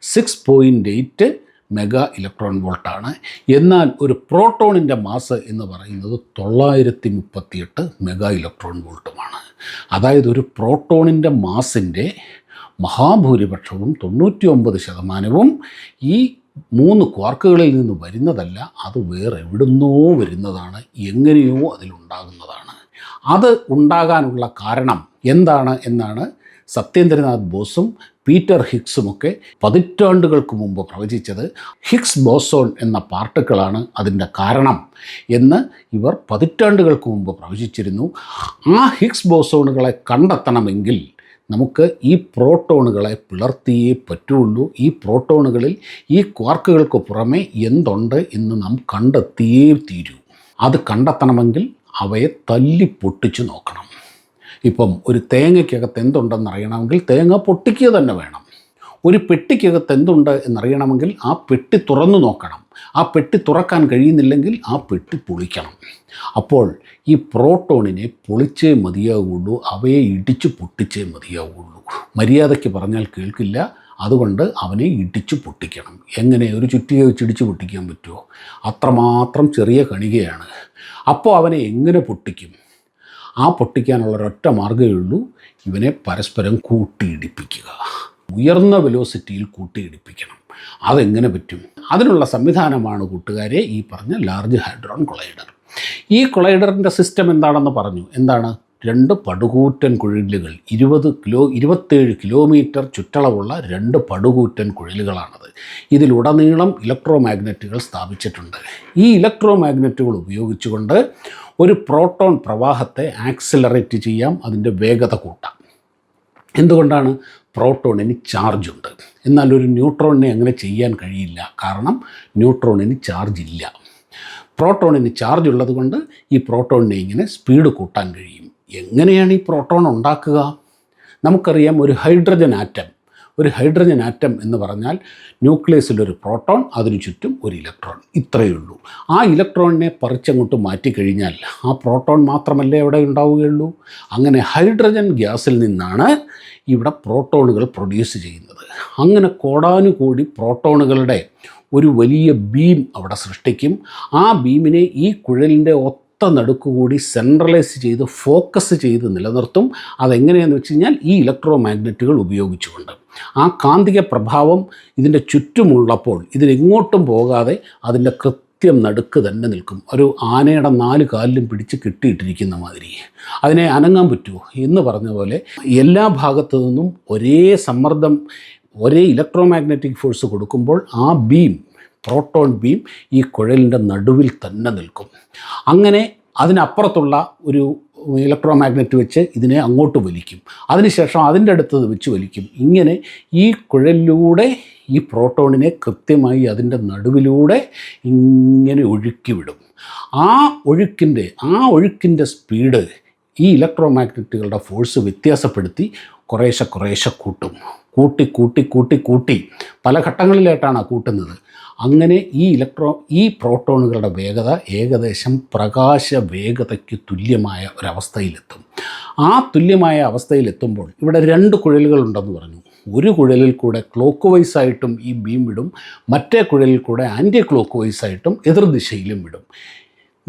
six point eight mega electron വോൾട്ടാണ്. എന്നാൽ ഒരു പ്രോട്ടോണിന്റെ മാസ് എന്ന് പറയുന്നത് തൊള്ളായിരത്തി മുപ്പത്തിയെട്ട് മെഗാ ഇലക്ട്രോൺ വോൾട്ടുമാണ്. അതായത് ഒരു പ്രോട്ടോണിന്റെ മാസിന്റെ മഹാഭൂരിപക്ഷവും തൊണ്ണൂറ്റി ഒമ്പത് ശതമാനവും ഈ മൂന്ന് ക്വാർക്കുകളിൽ നിന്ന് വരുന്നതല്ല അത് വേറെ എവിടുന്നോ വരുന്നതാണ് എങ്ങനെയോ അതിലുണ്ടാകുന്നതാണ്. അത് ഉണ്ടാകാനുള്ള കാരണം എന്താണ് എന്നാണ് സത്യേന്ദ്രനാഥ് ബോസും പീറ്റർ ഹിക്സുമൊക്കെ പതിറ്റാണ്ടുകൾക്ക് മുമ്പ് പ്രവചിച്ചത് ഹിക്സ് ബോസോൺ എന്ന പാർട്ടിക്കിളാണ് അതിന്റെ കാരണം എന്ന് ഇവർ പതിറ്റാണ്ടുകൾക്ക് മുമ്പ് പ്രവചിച്ചിരുന്നു. ആ ഹിക്സ് ബോസോണുകളെ കണ്ടെത്തണമെങ്കിൽ നമുക്ക് ഈ പ്രോട്ടോണുകളെ പിളർത്തിയേ പറ്റുള്ളൂ. ഈ പ്രോട്ടോണുകളിൽ ഈ ക്വാർക്കുകൾക്ക് പുറമെ എന്തുണ്ട് എന്ന് നാം കണ്ടെത്തിയേ തീരൂ. അത് കണ്ടെത്തണമെങ്കിൽ അവയെ തല്ലി പൊട്ടിച്ചു നോക്കണം. ഇപ്പം ഒരു തേങ്ങയ്ക്കകത്ത് എന്തുണ്ടെന്ന് അറിയണമെങ്കിൽ തേങ്ങ പൊട്ടിക്കുക തന്നെ വേണം. ഒരു പെട്ടിക്കകത്ത് എന്തുണ്ട് എന്നറിയണമെങ്കിൽ ആ പെട്ടി തുറന്നു നോക്കണം. ആ പെട്ടി തുറക്കാൻ കഴിയുന്നില്ലെങ്കിൽ ആ പെട്ടി പൊളിക്കണം. അപ്പോൾ ഈ പ്രോട്ടോണിനെ പൊളിച്ചേ മതിയാവുള്ളൂ അവയെ ഇടിച്ചു പൊട്ടിച്ചേ മതിയാവുള്ളൂ. മര്യാദയ്ക്ക് പറഞ്ഞാൽ കേൾക്കില്ല അതുകൊണ്ട് അവനെ ഇടിച്ചു പൊട്ടിക്കണം. എങ്ങനെ ഒരു ചുറ്റിക വെച്ച് ഇടിച്ചു പൊട്ടിക്കാൻ പറ്റുമോ? അത്രമാത്രം ചെറിയ കണികയാണ്. അപ്പോൾ അവനെ എങ്ങനെ പൊട്ടിക്കും? ആ പൊട്ടിക്കാനുള്ള ഒരൊറ്റ മാർഗമേ ഉള്ളൂ. ഇവനെ പരസ്പരം കൂട്ടിയിടിപ്പിക്കുക. ഉയർന്ന വെലോസിറ്റിയിൽ കൂട്ടിയിടിപ്പിക്കണം. അതെങ്ങനെ പറ്റും? അതിനുള്ള സംവിധാനമാണ് കൂട്ടുകാരെ ഈ പറഞ്ഞ ലാർജ് ഹൈഡ്രോൺ കൊളൈഡർ ഈ കൊളൈഡറിന്റെ സിസ്റ്റം എന്താണെന്ന് പറഞ്ഞു. എന്താണ്? രണ്ട് പടുകൂറ്റൻ കുഴലുകൾ ഇരുപത് കിലോ ഇരുപത്തേഴ് കിലോമീറ്റർ ചുറ്റളവുള്ള രണ്ട് പടുകൂറ്റൻ കുഴലുകളാണത്. ഇതിലുടനീളം ഇലക്ട്രോ മാഗ്നറ്റുകൾ സ്ഥാപിച്ചിട്ടുണ്ട്. ഈ ഇലക്ട്രോ മാഗ്നറ്റുകൾ ഉപയോഗിച്ചുകൊണ്ട് ഒരു പ്രോട്ടോൺ പ്രവാഹത്തെ ആക്സിലറേറ്റ് ചെയ്യാം അതിന്റെ വേഗത കൂട്ടാം. എന്തുകൊണ്ടാണ് പ്രോട്ടോണിന് ചാർജ് ഉണ്ട്? എന്നാൽ ഒരു ന്യൂട്രോണിനെ അങ്ങനെ ചെയ്യാൻ കഴിയില്ല. കാരണം ന്യൂട്രോണിന് ചാർജ് ഇല്ല. പ്രോട്ടോണിന് ചാർജ് ഉള്ളത് കൊണ്ട് ഈ പ്രോട്ടോണിനെ ഇങ്ങനെ സ്പീഡ് കൂട്ടാൻ കഴിയും. എങ്ങനെയാണ് ഈ പ്രോട്ടോൺ ഉണ്ടാക്കുക? നമുക്കറിയാം ഒരു ഹൈഡ്രജൻ ആറ്റം ഒരു ഹൈഡ്രജൻ ആറ്റം എന്ന് പറഞ്ഞാൽ ന്യൂക്ലിയസിലൊരു പ്രോട്ടോൺ അതിനു ചുറ്റും ഒരു ഇലക്ട്രോൺ. ഇത്രയേ ഉള്ളൂ. ആ ഇലക്ട്രോണിനെ പറിച്ചങ്ങോട്ട് മാറ്റിക്കഴിഞ്ഞാൽ ആ പ്രോട്ടോൺ മാത്രമല്ലേ അവിടെ ഉണ്ടാവുകയുള്ളൂ? അങ്ങനെ ഹൈഡ്രജൻ ഗ്യാസിൽ നിന്നാണ് ഇവിടെ പ്രോട്ടോണുകൾ പ്രൊഡ്യൂസ് ചെയ്യുന്നത്. അങ്ങനെ കോടാനുകോടി പ്രോട്ടോണുകളുടെ ഒരു വലിയ ബീം അവിടെ സൃഷ്ടിക്കും. ആ ബീമിനെ ഈ കുഴലിന്റെ ഒത്ത നടുക്കുകൂടി സെൻട്രലൈസ് ചെയ്ത് ഫോക്കസ് ചെയ്ത് നിലനിർത്തും. അതെങ്ങനെയാണെന്ന് വെച്ച് കഴിഞ്ഞാൽ ഈ ഇലക്ട്രോ മാഗ്നറ്റുകൾ ഉപയോഗിച്ചുകൊണ്ട്. ആ കാന്തിക പ്രഭാവം ഇതിന്റെ ചുറ്റുമുള്ളപ്പോൾ ഇതിലെങ്ങോട്ടും പോകാതെ അതിന്റെ കൃത്യം നടുക്ക് തന്നെ നിൽക്കും. ഒരു ആനയുടെ നാല് കാലിലും പിടിച്ച് കിട്ടിയിട്ടിരിക്കുന്ന മാതിരി. അതിനെ അനങ്ങാൻ പറ്റുമോ? എന്ന് പറഞ്ഞ പോലെ എല്ലാ ഭാഗത്തു നിന്നും ഒരേ സമ്മർദ്ദം ഒരേ ഇലക്ട്രോ മാഗ്നറ്റിക് ഫോഴ്സ് കൊടുക്കുമ്പോൾ ആ ബീം പ്രോട്ടോൺ ബീം ഈ കുഴലിന്റെ നടുവിൽ തന്നെ നിൽക്കും. അങ്ങനെ അതിനപ്പുറത്തുള്ള ഒരു ഇലക്ട്രോ മാഗ്നറ്റ് വെച്ച് ഇതിനെ അങ്ങോട്ട് വലിക്കും. അതിനുശേഷം അതിന്റെ അടുത്തത് വെച്ച് വലിക്കും. ഇങ്ങനെ ഈ കുഴലിലൂടെ ഈ പ്രോട്ടോണിനെ കൃത്യമായി അതിന്റെ നടുവിലൂടെ ഇങ്ങനെ ഒഴുക്കി വിടും. ആ ഒഴുക്കിന്റെ ആ ഒഴുക്കിന്റെ സ്പീഡ് ഈ ഇലക്ട്രോ മാഗ്നറ്റുകളുടെ ഫോഴ്സ് വ്യത്യാസപ്പെടുത്തി കുറേശ്ശെ കുറേശ്ശെ കൂട്ടും. കൂട്ടി കൂട്ടി കൂട്ടി കൂട്ടി പല ഘട്ടങ്ങളിലായിട്ടാണ് കൂട്ടുന്നത്. അങ്ങനെ ഈ ഇലക്ട്രോ ഈ പ്രോട്ടോണുകളുടെ വേഗത ഏകദേശം പ്രകാശ വേഗതയ്ക്ക് തുല്യമായ ഒരവസ്ഥയിലെത്തും. ആ തുല്യമായ അവസ്ഥയിലെത്തുമ്പോൾ ഇവിടെ രണ്ട് കുഴലുകളുണ്ടെന്ന് പറഞ്ഞു. ഒരു കുഴലിൽ കൂടെ ക്ലോക്ക് വൈസ് ആയിട്ടും ഈ ബീം വിടും. മറ്റേ കുഴലിൽ കൂടെ ആന്റി ക്ലോക്ക് വൈസ് ആയിട്ടും എതിർദിശയിലും വിടും.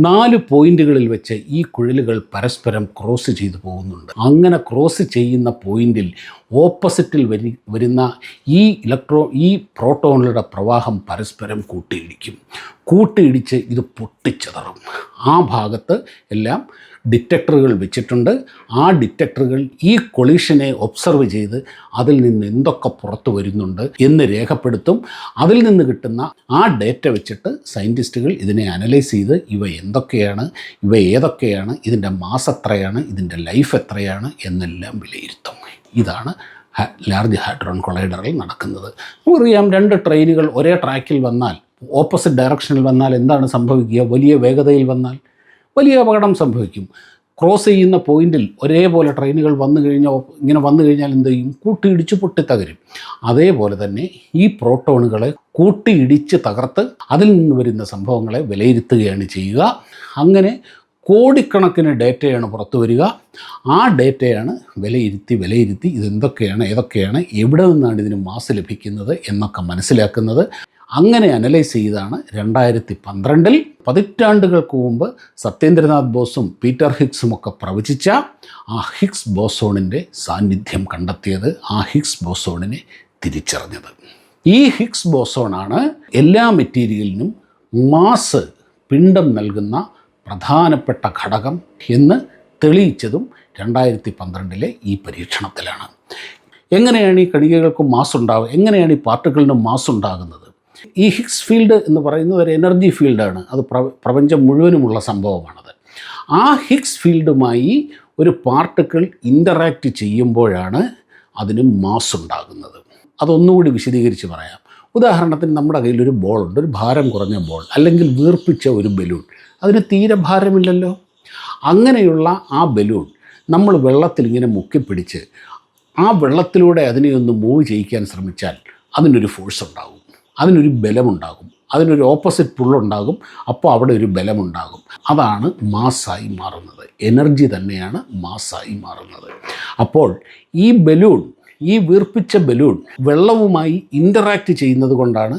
നാല് പോയിന്റുകളിൽ വെച്ച് ഈ കുഴലുകൾ പരസ്പരം ക്രോസ് ചെയ്തു പോകുന്നുണ്ട്. അങ്ങനെ ക്രോസ് ചെയ്യുന്ന പോയിന്റിൽ ഓപ്പോസിറ്റിൽ വരി വരുന്ന ഈ ഇലക്ട്രോ ഈ പ്രോട്ടോണുകളുടെ പ്രവാഹം പരസ്പരം കൂട്ടിയിടിക്കും. കൂട്ടിയിടിച്ച് ഇത് പൊട്ടിച്ചതറും. ആ ഭാഗത്ത് എല്ലാം ഡിറ്റക്ടറുകൾ വെച്ചിട്ടുണ്ട്. ആ ഡിറ്റക്ടറുകൾ ഈ കൊളീഷനെ ഒബ്സർവ് ചെയ്ത് അതിൽ നിന്ന് എന്തൊക്കെ പുറത്തു വരുന്നുണ്ട് എന്ന് രേഖപ്പെടുത്തും. അതിൽ നിന്ന് കിട്ടുന്ന ആ ഡേറ്റ വെച്ചിട്ട് സയന്റിസ്റ്റുകൾ ഇതിനെ അനലൈസ് ചെയ്ത് ഇവ എന്തൊക്കെയാണ് ഇവ ഏതൊക്കെയാണ് ഇതിന്റെ മാസ് എത്രയാണ് ഇതിന്റെ ലൈഫ് എത്രയാണ് എന്നെല്ലാം വിലയിരുത്തും. ഇതാണ് ലാർജ് ഹാഡ്രോൺ കൊളൈഡറിൽ നടക്കുന്നത്. നമുക്കറിയാം രണ്ട് ട്രെയിനുകൾ ഒരേ ട്രാക്കിൽ വന്നാൽ ഓപ്പോസിറ്റ് ഡയറക്ഷനിൽ വന്നാൽ എന്താണ് സംഭവിക്കുക? വലിയ വേഗതയിൽ വന്നാൽ വലിയ അപകടം സംഭവിക്കും. ക്രോസ് ചെയ്യുന്ന പോയിന്റിൽ ഒരേപോലെ ട്രെയിനുകൾ വന്നു കഴിഞ്ഞാൽ ഇങ്ങനെ വന്നു കഴിഞ്ഞാൽ എന്ത് ചെയ്യും? കൂട്ടിയിടിച്ച് പൊട്ടിത്തകരും അതേപോലെ തന്നെ ഈ പ്രോട്ടോണുകളെ കൂട്ടിയിടിച്ച് തകർത്ത് അതിൽ നിന്ന് വരുന്ന സംഭവങ്ങളെ വിലയിരുത്തുകയാണ് ചെയ്യുക. അങ്ങനെ കോടിക്കണക്കിന് ഡേറ്റയാണ് പുറത്തു വരിക. ആ ഡേറ്റയാണ് വിലയിരുത്തി വിലയിരുത്തി ഇതെന്തൊക്കെയാണ് ഏതൊക്കെയാണ് എവിടെ നിന്നാണ് ഇതിന് മാസ് ലഭിക്കുന്നത് എന്നൊക്കെ മനസ്സിലാക്കുന്നത്. അങ്ങനെ അനലൈസ് ചെയ്താണ് രണ്ടായിരത്തി പന്ത്രണ്ടിൽ പതിറ്റാണ്ടുകൾക്ക് മുമ്പ് സത്യേന്ദ്രനാഥ് ബോസും പീറ്റർ ഹിക്സും ഒക്കെ പ്രവചിച്ച ആ ഹിക്സ് ബോസോണിന്റെ സാന്നിധ്യം കണ്ടെത്തിയത് ആ ഹിക്സ് ബോസോണിനെ തിരിച്ചറിഞ്ഞത്. ഈ ഹിഗ്സ് ബോസോണാണ് എല്ലാ മെറ്റീരിയലിനും മാസ് പിണ്ഡം നൽകുന്ന പ്രധാനപ്പെട്ട ഘടകം എന്ന് തെളിയിച്ചതും രണ്ടായിരത്തി പന്ത്രണ്ടിലെ ഈ പരീക്ഷണത്തിലാണ്. എങ്ങനെയാണ് ഈ കണികകൾക്കും മാസ് ഉണ്ടാകുക എങ്ങനെയാണ് ഈ പാർട്ടുകളിനും മാസ് ഉണ്ടാകുന്നത് ഈ ഹിഗ്സ് ഫീൽഡ് എന്ന് പറയുന്നത് ഒരു എനർജി ഫീൽഡാണ്. അത് പ്ര പ്രപഞ്ചം മുഴുവനുമുള്ള സംഭവമാണത്. ആ ഹിഗ്സ് ഫീൽഡുമായി ഒരു പാർട്ടിക്കിൾ ഇന്ററാക്റ്റ് ചെയ്യുമ്പോഴാണ് അതിന് മാസ് ഉണ്ടാകുന്നത്. അതൊന്നുകൂടി വിശദീകരിച്ച് പറയാം. ഉദാഹരണത്തിന് നമ്മുടെ കയ്യിൽ ഒരു ബോളുണ്ട് ഒരു ഭാരം കുറഞ്ഞ ബോൾ അല്ലെങ്കിൽ വീർപ്പിച്ച ഒരു ബലൂൺ അതിന് തീരെ ഭാരമില്ലല്ലോ? അങ്ങനെയുള്ള ആ ബലൂൺ നമ്മൾ വെള്ളത്തിൽ ഇങ്ങനെ മുക്കിപ്പിടിച്ച് ആ വെള്ളത്തിലൂടെ അതിനെ ഒന്ന് മൂവ് ചെയ്യിക്കാൻ ശ്രമിച്ചാൽ അതിനൊരു ഫോഴ്സ് ഉണ്ടാകും അതിനൊരു ബലമുണ്ടാകും. അതിനൊരു ഓപ്പോസിറ്റ് പുള്ളുണ്ടാകും അപ്പോൾ അവിടെ ഒരു ബലമുണ്ടാകും. അതാണ് മാസ്സായി മാറുന്നത്. എനർജി തന്നെയാണ് മാസ്സായി മാറുന്നത്. അപ്പോൾ ഈ ബലൂൺ ഈ വീർപ്പിച്ച ബലൂൺ വെള്ളവുമായി ഇന്ററാക്റ്റ് ചെയ്യുന്നത് കൊണ്ടാണ്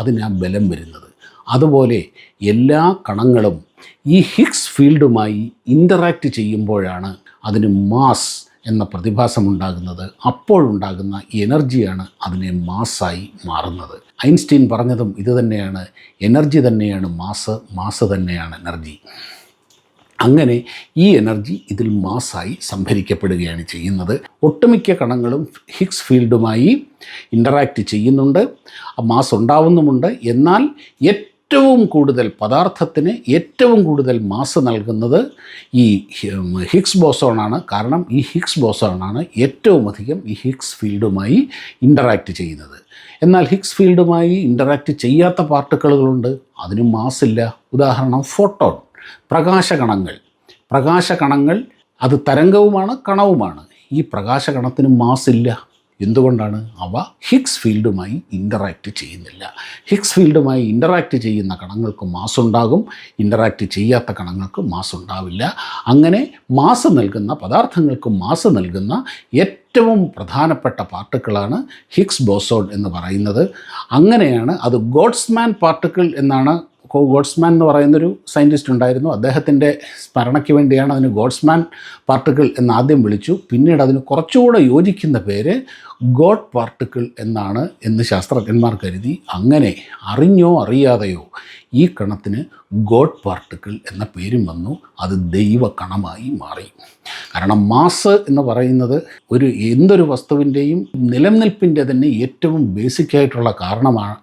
അതിന് ആ ബലം വരുന്നത്. അതുപോലെ എല്ലാ കണങ്ങളും ഈ ഹിക്സ് ഫീൽഡുമായി ഇന്ററാക്റ്റ് ചെയ്യുമ്പോഴാണ് അതിന് മാസ് എന്ന പ്രതിഭാസമുണ്ടാകുന്നത് അപ്പോഴുണ്ടാകുന്ന എനർജിയാണ് അതിനെ മാസ്സായി മാറുന്നത്. ഐൻസ്റ്റീൻ പറഞ്ഞതും ഇത് തന്നെയാണ്. എനർജി തന്നെയാണ്. മാസ് മാസ് തന്നെയാണ് എനർജി. അങ്ങനെ ഈ എനർജി ഇതിൽ മാസ്സായി സംഭരിക്കപ്പെടുകയാണ് ചെയ്യുന്നത്. ഒട്ടുമിക്ക കണങ്ങളും ഹിക്സ് ഫീൽഡുമായി ഇന്ററാക്റ്റ് ചെയ്യുന്നുണ്ട്. മാസ് ഉണ്ടാവുന്നുമുണ്ട്. എന്നാൽ ഏറ്റവും കൂടുതൽ പദാർത്ഥത്തിന് ഏറ്റവും കൂടുതൽ മാസ് നൽകുന്നത് ഈ ഹിഗ്സ് ബോസോണാണ് കാരണം ഈ ഹിഗ്സ് ബോസോണാണ് ഏറ്റവും അധികം ഈ ഹിക്സ് ഫീൽഡുമായി ഇന്ററാക്റ്റ് ചെയ്യുന്നത്. എന്നാൽ ഹിഗ്സ് ഫീൽഡുമായി ഇന്ററാക്റ്റ് ചെയ്യാത്ത പാർട്ടിക്കിളുകളുണ്ട്. അതിന് മാസില്ല ഉദാഹരണം ഫോട്ടോൺ പ്രകാശകണങ്ങൾ. പ്രകാശകണങ്ങൾ അത് തരംഗവുമാണ് കണവുമാണ്. ഈ പ്രകാശകണത്തിന് മാസില്ല എന്തുകൊണ്ടാണ് അവ ഹിക്സ് ഫീൽഡുമായി ഇന്ററാക്റ്റ് ചെയ്യുന്നില്ല? ഹിക്സ് ഫീൽഡുമായി ഇന്ററാക്റ്റ് ചെയ്യുന്ന കണങ്ങൾക്ക് മാസ് ഉണ്ടാകും ഇന്ററാക്റ്റ് ചെയ്യാത്ത കണങ്ങൾക്ക് മാസ് ഉണ്ടാവില്ല അങ്ങനെ മാസ് നൽകുന്ന പദാർത്ഥങ്ങൾക്ക് മാസ് നൽകുന്ന ഏറ്റവും പ്രധാനപ്പെട്ട പാർട്ടിക്കിളാണ് ഹിക്സ് ബോസോൺ എന്ന് പറയുന്നത്. അങ്ങനെയാണ് അത് ഗോഡ്സ്മാൻ പാർട്ടിക്കിൾ എന്നാണ് കോ ഗോഡ്സ്മാൻ എന്ന് പറയുന്നൊരു സയന്റിസ്റ്റ് ഉണ്ടായിരുന്നു. അദ്ദേഹത്തിന്റെ സ്മരണയ്ക്ക് വേണ്ടിയാണ് അതിന് ഗോഡ്സ്മാൻ പാർട്ടിക്കിൾ എന്ന് ആദ്യം വിളിച്ചു. പിന്നീട് അതിന് കുറച്ചുകൂടെ യോജിക്കുന്ന പേര് ഗോഡ് പാർട്ടിക്കിൾ എന്നാണ് എന്ന് ശാസ്ത്രജ്ഞന്മാർ കരുതി. അങ്ങനെ അറിഞ്ഞോ അറിയാതെയോ ഈ കണത്തിന് ഗോഡ് പാർട്ടിക്കിൾ എന്ന പേരും വന്നു. അത് ദൈവ കണമായി മാറി. കാരണം മാസ് എന്ന് പറയുന്നത് ഒരു എന്തൊരു വസ്തുവിന്റെയും നിലനിൽപ്പിന്റെ തന്നെ ഏറ്റവും ബേസിക്കായിട്ടുള്ള കാരണമാണ്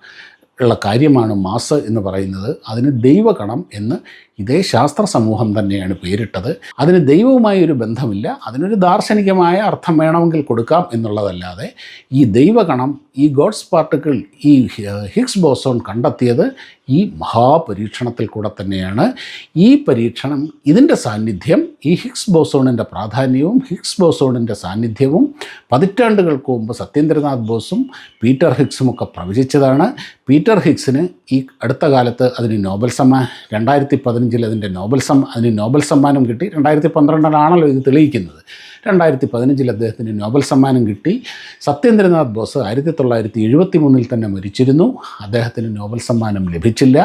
ഉള്ള കാര്യമാണ് മാസ് എന്ന് പറയുന്നത്. അതിന് ദൈവകണം എന്ന് ഇതേ ശാസ്ത്ര സമൂഹം തന്നെയാണ് പേരിട്ടത്. അതിന് ദൈവവുമായി ഒരു ബന്ധമില്ല. അതിനൊരു ദാർശനികമായ അർത്ഥം വേണമെങ്കിൽ കൊടുക്കാം എന്നുള്ളതല്ലാതെ ഈ ദൈവഗണം ഈ ഗോഡ്സ് പാർട്ടിക്കിൾ ഈ ഹിക്സ് ബോസോൺ കണ്ടെത്തിയത് ഈ മഹാപരീക്ഷണത്തിൽ കൂടെ തന്നെയാണ്. ഈ പരീക്ഷണം ഇതിന്റെ സാന്നിധ്യം ഈ ഹിക്സ് ബോസോണിന്റെ പ്രാധാന്യവും ഹിക്സ് ബോസോണിന്റെ സാന്നിധ്യവും പതിറ്റാണ്ടുകൾക്ക് മുമ്പ് സത്യേന്ദ്രനാഥ് ബോസും പീറ്റർ ഹിക്സും ഒക്കെ പ്രവചിച്ചതാണ്. പീറ്റർ ഹിഗ്സിന് ഈ അടുത്ത കാലത്ത് അതിന് നോബൽ സമ്മാൻ രണ്ടായിരത്തി പതിനഞ്ചിൽ അതിന്റെ നോബൽ സം അതിന് നോബൽ സമ്മാനം കിട്ടി. രണ്ടായിരത്തി പന്ത്രണ്ടിലാണല്ലോ ഇത് തെളിയിക്കുന്നത്. രണ്ടായിരത്തി പതിനഞ്ചിൽ അദ്ദേഹത്തിന് നോബൽ സമ്മാനം കിട്ടി. സത്യേന്ദ്രനാഥ് ബോസ് ആയിരത്തി തൊള്ളായിരത്തി എഴുപത്തി മൂന്നിൽ തന്നെ മരിച്ചിരുന്നു. അദ്ദേഹത്തിന് നോബൽ സമ്മാനം ലഭിച്ചില്ല.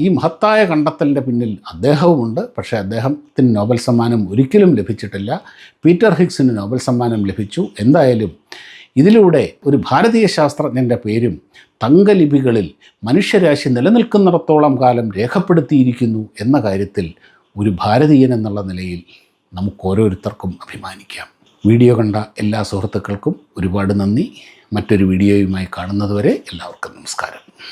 ഈ മഹത്തായ കണ്ടെത്തലിന്റെ പിന്നിൽ അദ്ദേഹവുമുണ്ട്. പക്ഷേ അദ്ദേഹത്തിന് നോബൽ സമ്മാനം ഒരിക്കലും ലഭിച്ചിട്ടില്ല. പീറ്റർ ഹിഗ്സിന് നോബൽ സമ്മാനം ലഭിച്ചു. എന്തായാലും ഇതിലൂടെ ഒരു ഭാരതീയ ശാസ്ത്രജ്ഞന്റെ പേരും തങ്കലിപികളിൽ മനുഷ്യരാശി നിലനിൽക്കുന്നിടത്തോളം കാലം രേഖപ്പെടുത്തിയിരിക്കുന്നു എന്ന കാര്യത്തിൽ ഒരു ഭാരതീയൻ എന്നുള്ള നിലയിൽ നമുക്ക് ഓരോരുത്തർക്കും അഭിമാനിക്കാം. വീഡിയോ കണ്ട എല്ലാ സുഹൃത്തുക്കൾക്കും ഒരുപാട് നന്ദി. മറ്റൊരു വീഡിയോയുമായി കാണുന്നതുവരെ എല്ലാവർക്കും നമസ്കാരം.